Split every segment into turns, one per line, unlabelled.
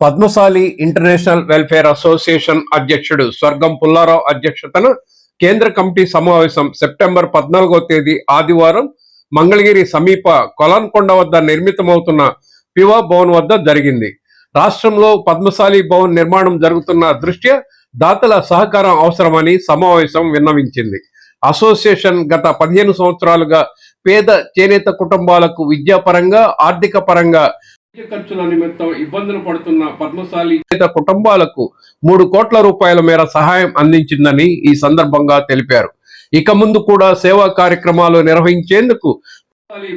Padmashali international welfare association అధ్యక్షుడు స్వర్గం పుల్లారావు అధ్యక్షతన కేంద్ర కమిటీ సమావేశం సెప్టెంబర్ పద్నాలుగో తేదీ ఆదివారం మంగళగిరి సమీప కొలాన్కొండ వద్ద నిర్మితమవుతున్న పివా భవన్ వద్ద జరిగింది. రాష్ట్రంలో పద్మశాలి భవన్ నిర్మాణం జరుగుతున్న దృష్ట్యా దాతల సహకారం అవసరమని సమావేశం విన్నవించింది. అసోసియేషన్ గత పదిహేను సంవత్సరాలుగా పేద చేనేత కుటుంబాలకు విద్యాపరంగా ఆర్థిక పరంగా ఖర్చుల నిమిత్తం ఇబ్బందులు పడుతున్న పద్మశాలి కుటుంబాలకు మూడు కోట్ల రూపాయల మేర సహాయం అందించిందని ఈ సందర్భంగా తెలిపారు. ఇక ముందు కూడా సేవా కార్యక్రమాలు నిర్వహించేందుకు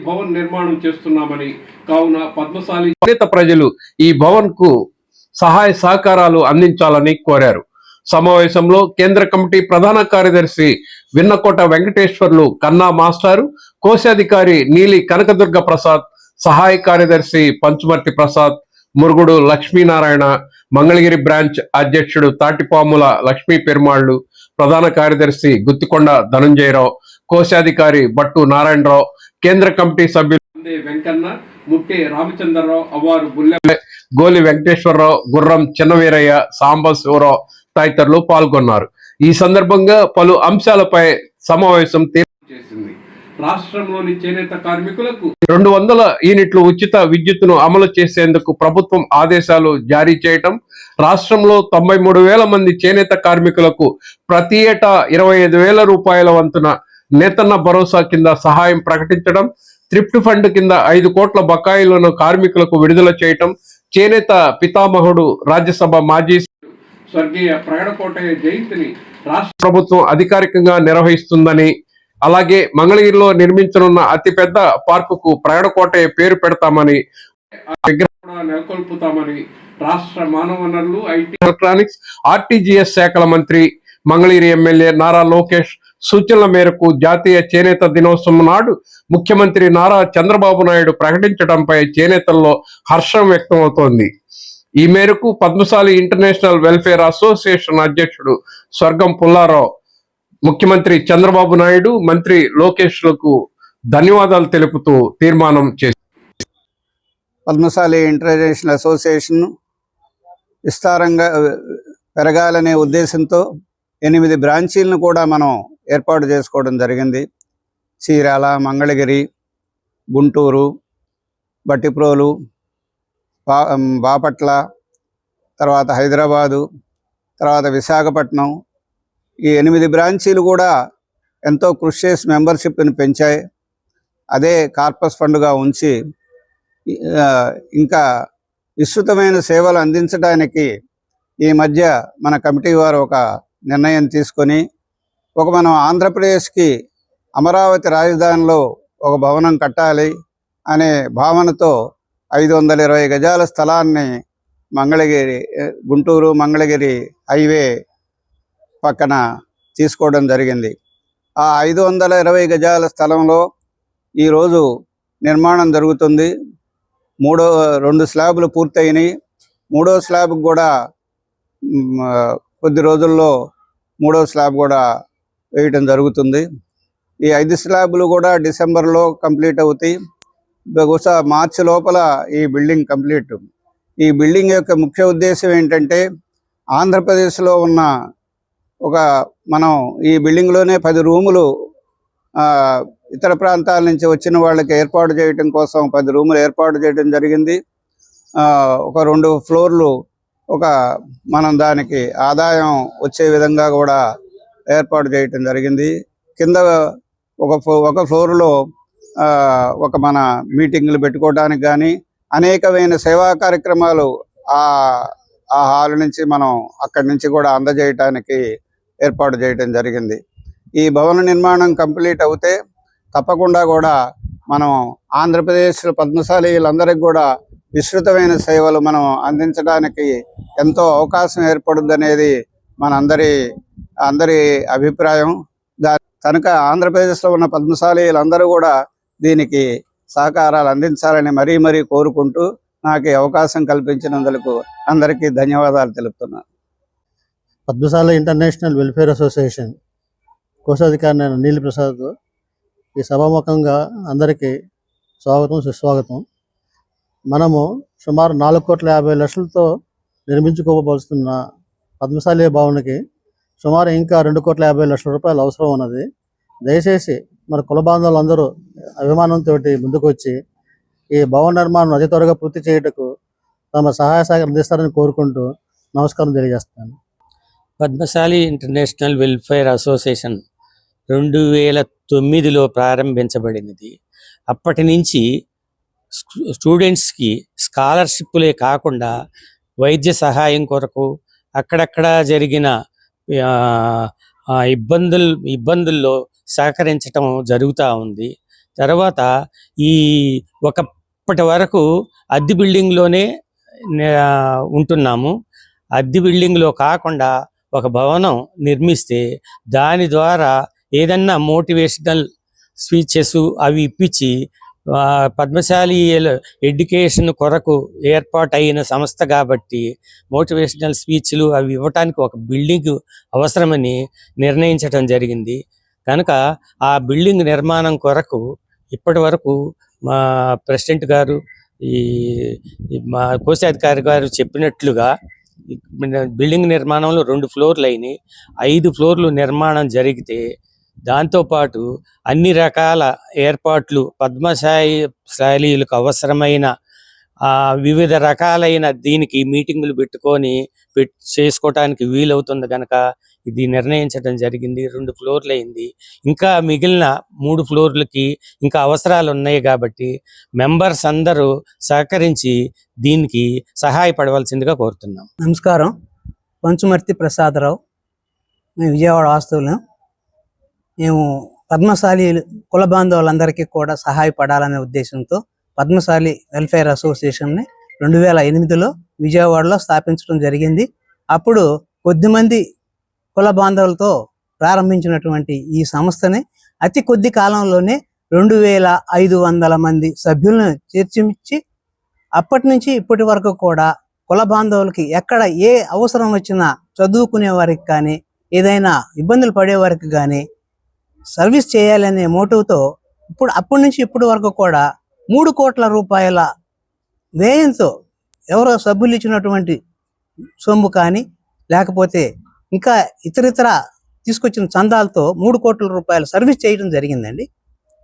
భవన్ నిర్మాణం చేస్తున్నామని కావున పద్మశాలి చేనేత ప్రజలు ఈ భవన్కు సహాయ సహకారాలు అందించాలని కోరారు. సమావేశంలో కేంద్ర కమిటీ ప్రధాన కార్యదర్శి విన్నకోట వెంకటేశ్వర్లు కన్నా మాస్టారు కోశాధికారి నీలి కనకదుర్గ ప్రసాద్ సహాయ కార్యదర్శి పంచుమర్తి ప్రసాద్ మురుగుడు లక్ష్మీనారాయణ మంగళగిరి బ్రాంచ్ అధ్యక్షుడు తాటిపాముల లక్ష్మీ పెరుమాళ్ళు ప్రధాన కార్యదర్శి గుత్తికొండ ధనంజయరావు కోశాధికారి బట్టు నారాయణరావు కేంద్ర కమిటీ సభ్యులు వెంకన్న ముట్టి రామచంద్రరావు అవ్వారు బుల్లె గోలి వెంకటేశ్వరరావు గుర్రం చిన్నవీరయ్య సాంబ శివరావు తదితరులు పాల్గొన్నారు. ఈ సందర్భంగా పలు అంశాలపై సమావేశం రాష్ట్రంలోని చేనేత కార్మికులకు రెండు వందల యూనిట్లు ఉచిత విద్యుత్తును అమలు చేసేందుకు ప్రభుత్వం ఆదేశాలు జారీ చేయటం రాష్ట్రంలో తొంభై మూడు వేల మంది చేనేత కార్మికులకు ప్రతి ఏటా ఇరవై ఐదు వేల రూపాయల వంతున నేతన్న భరోసా కింద సహాయం ప్రకటించడం థ్రిఫ్ట్ ఫండ్ కింద ఐదు కోట్ల బకాయిలను కార్మికులకు విడుదల చేయటం చేనేత పితామహుడు రాజ్యసభ మాజీ స్వర్గీయ ప్రగడకోటయ్య జయంతిని రాష్ట్ర ప్రభుత్వం అధికారికంగా నిర్వహిస్తుందని అలాగే మంగళగిరిలో నిర్మించనున్న అతిపెద్ద పార్కుకు ప్రగడకోటయ్య పేరు పెడతామని విగ్రహం నెలకొల్పుతామని రాష్ట్ర మానవ వనరులు ఐటీ ఎలక్ట్రానిక్స్ ఆర్టీజీఎస్ శాఖల మంత్రి మంగళగిరి ఎమ్మెల్యే నారా లోకేష్ సూచనల మేరకు జాతీయ చేనేత దినోత్సవం నాడు ముఖ్యమంత్రి నారా చంద్రబాబు నాయుడు ప్రకటించడంపై చేనేతల్లో హర్షం వ్యక్తమవుతోంది ఈ మేరకు పద్మశాలి ఇంటర్నేషనల్ వెల్ఫేర్ అసోసియేషన్ అధ్యక్షుడు స్వర్గం పుల్లారావు ముఖ్యమంత్రి చంద్రబాబు నాయుడు మంత్రి లోకేష్లకు ధన్యవాదాలు తెలుపుతూ తీర్మానం చేశారు.
పద్మశాలి ఇంటర్నేషనల్ అసోసియేషన్ విస్తారంగా పెరగాలనే ఉద్దేశంతో ఎనిమిది బ్రాంచీలను కూడా మనం ఏర్పాటు చేసుకోవడం జరిగింది. చీరాల మంగళగిరి గుంటూరు బట్టిప్రోలు బా బాపట్ల తర్వాత హైదరాబాదు తర్వాత విశాఖపట్నం ఈ ఎనిమిది బ్రాంచీలు కూడా ఎంతో కృషి చేసి మెంబర్షిప్ని పెంచాయి. అదే కార్పస్ ఫండ్గా ఉంచి ఇంకా విస్తృతమైన సేవలు అందించడానికి ఈ మధ్య మన కమిటీ వారు ఒక నిర్ణయం తీసుకొని ఒక మనం ఆంధ్రప్రదేశ్కి అమరావతి రాజధానిలో ఒక భవనం కట్టాలి అనే భావనతో ఐదు వందల ఇరవై గజాల స్థలాన్ని మంగళగిరి గుంటూరు మంగళగిరి హైవే పక్కన తీసుకోవడం జరిగింది. ఆ ఐదు వందల ఇరవై గజాల స్థలంలో ఈరోజు నిర్మాణం జరుగుతుంది. మూడో రెండు స్లాబ్లు పూర్తయినాయి. మూడో స్లాబ్ కూడా కొద్ది రోజుల్లో మూడో స్లాబ్ కూడా వేయటం జరుగుతుంది. ఈ ఐదు స్లాబ్లు కూడా డిసెంబర్లో కంప్లీట్ అవుతాయి. బహుశా మార్చి లోపల ఈ బిల్డింగ్ కంప్లీట్. ఈ బిల్డింగ్ యొక్క ముఖ్య ఉద్దేశం ఏంటంటే ఆంధ్రప్రదేశ్లో ఉన్న ఒక మనం ఈ బిల్డింగ్లోనే పది రూములు ఆ, ఇతర ప్రాంతాల నుంచి వచ్చిన వాళ్ళకి ఏర్పాటు చేయటం కోసం పది రూములు ఏర్పాటు చేయడం జరిగింది. ఆ, ఒక రెండు ఫ్లోర్లు ఒక మనం దానికి ఆదాయం వచ్చే విధంగా కూడా ఏర్పాటు చేయటం జరిగింది. కింద ఒక ఒక ఫ్లోర్లో ఆ, ఒక మన మీటింగ్లు పెట్టుకోవడానికి కానీ అనేకమైన సేవా కార్యక్రమాలు ఆ ఆ హాల్ నుంచి మనం అక్కడి నుంచి కూడా అందజేయటానికి ఏర్పాటు చేయటం జరిగింది. ఈ భవన నిర్మాణం కంప్లీట్ అవుతే తప్పకుండా కూడా మనం ఆంధ్రప్రదేశ్ పద్మశాలీలందరికీ కూడా విస్తృతమైన సేవలు మనం అందించడానికి ఎంతో అవకాశం ఏర్పడుద్దనేది మనందరి అందరి అభిప్రాయం. దా కనుక ఆంధ్రప్రదేశ్లో ఉన్న పద్మశాలీలందరూ కూడా దీనికి సహకారాలు అందించాలని మరీ మరీ కోరుకుంటూ నాకు అవకాశం కల్పించినందుకు అందరికీ ధన్యవాదాలు తెలుపుతున్నాను.
పద్మశాల ఇంటర్నేషనల్ వెల్ఫేర్ అసోసియేషన్ కోశాధికారి నేను నీలి ప్రసాద్ ఈ సభాముఖంగా అందరికీ స్వాగతం సుస్వాగతం. మనము సుమారు నాలుగు కోట్ల యాభై లక్షలతో నిర్మించుకోవలసిన పద్మశాలి భవన్కి సుమారు ఇంకా రెండు కోట్ల యాభై లక్షల రూపాయలు అవసరం ఉన్నది. దయచేసి మన కుల బాంధవులందరూ అభిమానంతో ముందుకు వచ్చి ఈ భవన నిర్మాణం అతి త్వరగా పూర్తి చేయుటకు తమ సహాయ సహకారం అందిస్తారని కోరుకుంటూ నమస్కారం తెలియజేస్తాను
పద్మశాలి ఇంటర్నేషనల్ వెల్ఫేర్ అసోసియేషన్ రెండు వేల తొమ్మిదిలో ప్రారంభించబడినది. అప్పటి నుంచి స్టూడెంట్స్కి స్కాలర్షిప్లే కాకుండా వైద్య సహాయం కొరకు అక్కడక్కడ జరిగిన ఇబ్బందులు ఇబ్బందుల్లో సహకరించటం జరుగుతూ ఉంది. తర్వాత ఈ ఒకప్పటి వరకు అద్దె బిల్డింగ్లోనే ఉంటున్నాము. అద్దె బిల్డింగ్లో కాకుండా ఒక భవనం నిర్మిస్తే దాని ద్వారా ఏదన్నా మోటివేషనల్ స్పీచెస్ అవి ఇప్పించి పద్మశాలి ఎడ్యుకేషన్ కొరకు ఏర్పాటైన సంస్థ కాబట్టి మోటివేషనల్ స్పీచ్లు అవి ఇవ్వటానికి ఒక బిల్డింగ్ అవసరమని నిర్ణయించడం జరిగింది. కనుక ఆ బిల్డింగ్ నిర్మాణం కొరకు ఇప్పటి వరకు మా ప్రెసిడెంట్ గారు ఈ మా కోశాధికారి గారు చెప్పినట్లుగా బిల్డింగ్ నిర్మాణంలో రెండు ఫ్లోర్లు అయినాయి. ఐదు ఫ్లోర్లు నిర్మాణం జరిగితే దాంతోపాటు అన్ని రకాల ఏర్పాట్లు పద్మశాయి శైలీలకు అవసరమైన వివిధ రకాలైన దీనికి మీటింగులు పెట్టుకొని చేసుకోవటానికి వీలవుతుంది కనుక ఇది నిర్ణయించడం జరిగింది. రెండు ఫ్లోర్లు అయింది ఇంకా మిగిలిన మూడు ఫ్లోర్లకి ఇంకా అవసరాలు ఉన్నాయి కాబట్టి మెంబర్స్ అందరూ సహకరించి దీనికి సహాయపడవలసిందిగా కోరుతున్నాం.
నమస్కారం. పంచుమర్తి ప్రసాదరావు. మేము విజయవాడ వాస్తువులు మేము పద్మశాలి కుల బాంధవులందరికీ కూడా సహాయపడాలనే ఉద్దేశంతో పద్మశాలి వెల్ఫేర్ అసోసియేషన్ని రెండు వేల ఎనిమిదిలో విజయవాడలో స్థాపించడం జరిగింది. అప్పుడు కొద్దిమంది కుల బాంధవులతో ప్రారంభించినటువంటి ఈ సంస్థని అతి కొద్ది కాలంలోనే రెండు వేల ఐదు వందల మంది సభ్యులను చేర్చిమిచ్చి అప్పటి నుంచి ఇప్పటి వరకు కూడా కుల బాంధవులకి ఎక్కడ ఏ అవసరం వచ్చినా చదువుకునే వారికి కానీ ఏదైనా ఇబ్బందులు పడే వారికి కానీ సర్వీస్ చేయాలనే మోటివ్తో ఇప్పుడు అప్పటి నుంచి ఇప్పటి వరకు కూడా మూడు కోట్ల రూపాయల వ్యయంతో ఎవరో సభ్యులు ఇచ్చినటువంటి సొమ్ము కానీ లేకపోతే ఇంకా ఇతరితర తీసుకొచ్చిన చందాలతో మూడు కోట్ల రూపాయల సర్వీస్ చేయడం జరిగిందండి.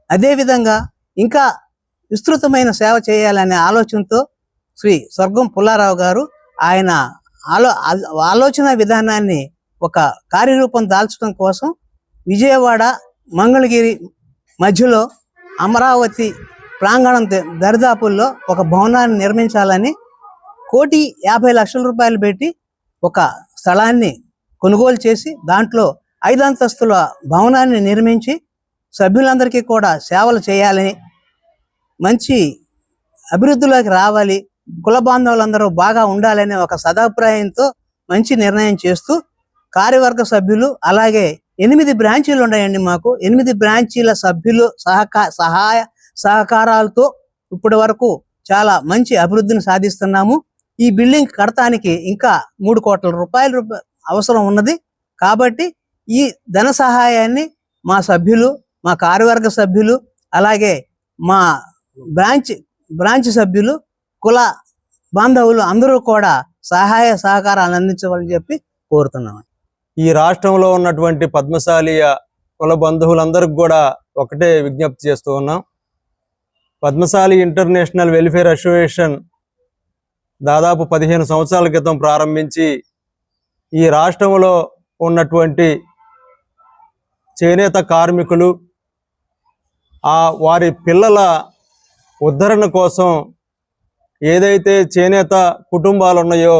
అదేవిధంగా ఇంకా విస్తృతమైన సేవ చేయాలనే ఆలోచనతో శ్రీ స్వర్గం పుల్లారావు గారు ఆయన ఆలో ఆలోచన విధానాన్ని ఒక కార్యరూపం దాల్చడం కోసం విజయవాడ మంగళగిరి మధ్యలో అమరావతి ప్రాంగణం దరిదాపుల్లో ఒక భవనాన్ని నిర్మించాలని కోటి యాభై లక్షల రూపాయలు పెట్టి ఒక స్థలాన్ని కొనుగోలు చేసి దాంట్లో ఐదు అంతస్తుల భవనాన్ని నిర్మించి సభ్యులందరికీ కూడా సేవలు చేయాలని మంచి అభివృద్ధిలోకి రావాలి. కుల బాంధవులందరూ బాగా ఉండాలనే ఒక సదాభిప్రాయంతో మంచి నిర్ణయం చేస్తూ కార్యవర్గ సభ్యులు అలాగే ఎనిమిది బ్రాంచీలు ఉన్నాయండి మాకు. ఎనిమిది బ్రాంచీల సభ్యులు సహకా సహాయ సహకారాలతో ఇప్పటి వరకు చాలా మంచి అభివృద్ధిని సాధిస్తున్నాము. ఈ బిల్డింగ్ కడటానికి ఇంకా మూడు కోట్ల రూపాయల అవసరం ఉన్నది. కాబట్టి ఈ ధన సహాయాన్ని మా సభ్యులు మా కార్యవర్గ సభ్యులు అలాగే మా బ్రాంచ్ బ్రాంచ్ సభ్యులు కుల బాంధవులు అందరూ కూడా సహాయ సహకారాలు అందించవాలని చెప్పి కోరుతున్నాం
ఈ రాష్ట్రంలో ఉన్నటువంటి పద్మశాలియ కుల బంధువులందరికీ కూడా ఒకటే విజ్ఞప్తి చేస్తూ ఉన్నాం. పద్మశాలి ఇంటర్నేషనల్ వెల్ఫేర్ అసోసియేషన్ దాదాపు పదిహేను సంవత్సరాల క్రితం ప్రారంభించి ఈ రాష్ట్రంలో ఉన్నటువంటి చేనేత కార్మికులు ఆ వారి పిల్లల ఉద్ధరణ కోసం ఏదైతే చేనేత కుటుంబాలు ఉన్నాయో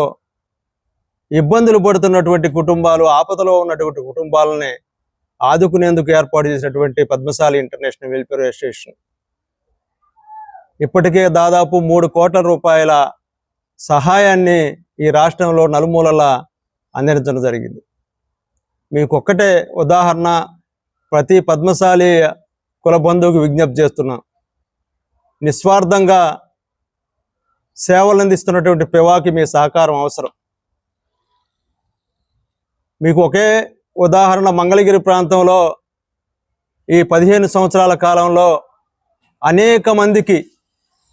ఇబ్బందులు పడుతున్నటువంటి కుటుంబాలు ఆపదలో ఉన్నటువంటి కుటుంబాలని ఆదుకునేందుకు ఏర్పాటు చేసినటువంటి పద్మశాలి ఇంటర్నేషనల్ వెల్ఫేర్ అసోసియేషన్. ఇప్పటికే దాదాపు మూడు కోట్ల రూపాయల సహాయాన్ని ఈ రాష్ట్రంలో నలుమూలలా అందించడం జరిగింది. మీకు ఒక్కటే ఉదాహరణ ప్రతి పద్మశాలి కుల బంధువుకు విజ్ఞప్తి చేస్తున్నాం. నిస్వార్థంగా సేవలు అందిస్తున్నటువంటి పివాకి మీ సహకారం అవసరం. మీకు ఒకే ఉదాహరణ మంగళగిరి ప్రాంతంలో ఈ పదిహేను సంవత్సరాల కాలంలో అనేక మందికి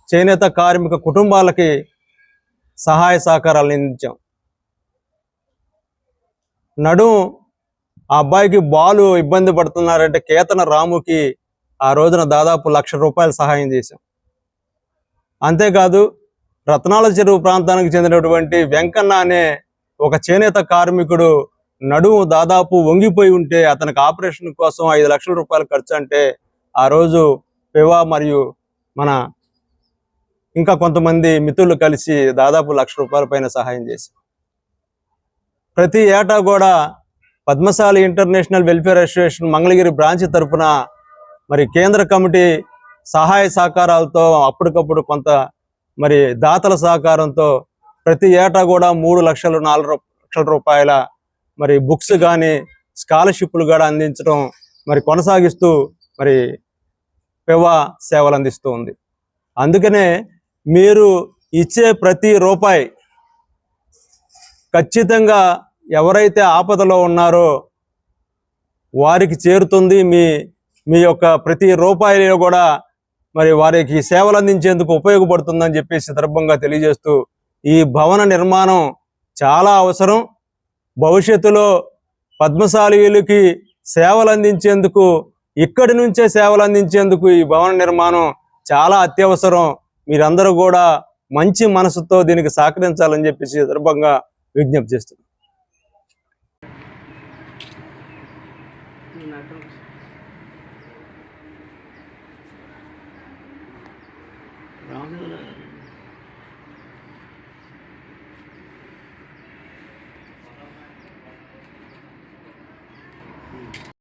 చేనేత కార్మిక కుటుంబాలకి సహాయ సహకారాలు అందించాం. నడుం ఆ అబ్బాయికి బాలు ఇబ్బంది పడుతున్నారంటే కేతన రాముకి ఆ రోజున దాదాపు లక్ష రూపాయలు సహాయం చేశాం. అంతేకాదు రత్నాల చెరువు ప్రాంతానికి చెందినటువంటి వెంకన్న అనే ఒక చేనేత కార్మికుడు నడుము దాదాపు వంగిపోయి ఉంటే అతనికి ఆపరేషన్ కోసం ఐదు లక్షల రూపాయలు ఖర్చు అంటే ఆ రోజు పివా మరియు మన ఇంకా కొంతమంది మిత్రులు కలిసి దాదాపు లక్ష రూపాయల పైన సహాయం చేశారు. ప్రతి ఏటా కూడా Padmashali international welfare association Mangalagiri branch తరపున మరి కేంద్ర కమిటీ సహాయ సహకారాలతో అప్పటికప్పుడు కొంత మరి దాతల సహకారంతో ప్రతి ఏటా కూడా మూడు లక్షలు నాలుగు లక్షల రూపాయల మరి బుక్స్ కానీ స్కాలర్షిప్లు కూడా అందించడం మరి కొనసాగిస్తూ మరి పెవా సేవలు అందిస్తూ ఉంది. అందుకనే మీరు ఇచ్చే ప్రతి రూపాయి ఖచ్చితంగా ఎవరైతే ఆపదలో ఉన్నారో వారికి చేరుతుంది. మీ మీ యొక్క ప్రతి రూపాయిలో కూడా మరి వారికి సేవలు అందించేందుకు ఉపయోగపడుతుందని చెప్పి సందర్భంగా తెలియజేస్తూ ఈ భవన నిర్మాణం చాలా అవసరం. భవిష్యత్తులో పద్మశాలీయులకి సేవలు అందించేందుకు ఇక్కడి నుంచే సేవలు అందించేందుకు ఈ భవన నిర్మాణం చాలా అత్యవసరం. మీరందరూ కూడా మంచి మనసుతో దీనికి సహకరించాలని చెప్పేసి సందర్భంగా విజ్ఞప్తి చేస్తున్నాను